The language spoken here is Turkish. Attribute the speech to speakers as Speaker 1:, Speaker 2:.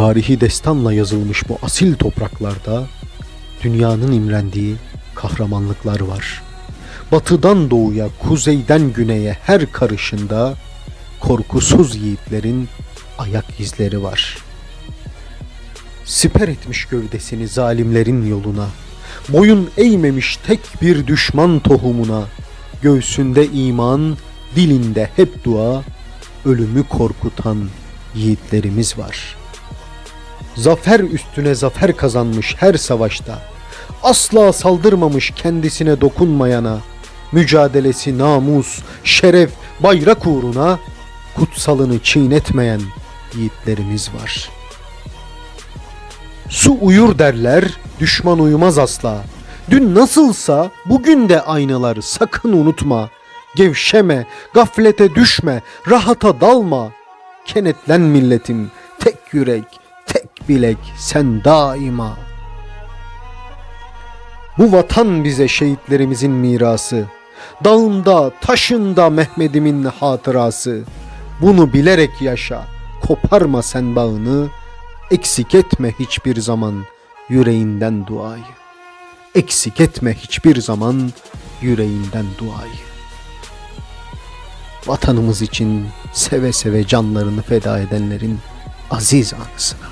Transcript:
Speaker 1: Tarihi destanla yazılmış bu asil topraklarda dünyanın imrendiği kahramanlıklar var. Batıdan doğuya, kuzeyden güneye her karışında korkusuz yiğitlerin ayak izleri var. Siper etmiş gövdesini zalimlerin yoluna, boyun eğmemiş tek bir düşman tohumuna, göğsünde iman, dilinde hep dua, ölümü korkutan yiğitlerimiz var. Zafer üstüne zafer kazanmış her savaşta, asla saldırmamış kendisine dokunmayana, mücadelesi namus, şeref, bayrak uğruna kutsalını çiğnetmeyen yiğitlerimiz var. Su uyur derler, düşman uyumaz asla. Dün nasılsa bugün de aynalar sakın unutma. Gevşeme, gaflete düşme, rahata dalma. Kenetlen milletim, tek yürek, bilek sen daima. Bu vatan bize şehitlerimizin mirası. Dağında, taşında Mehmet'imin hatırası. Bunu bilerek yaşa, koparma sen bağını. Eksik etme hiçbir zaman yüreğinden duayı. Eksik etme hiçbir zaman yüreğinden duayı. Vatanımız için seve seve canlarını feda edenlerin aziz anısına.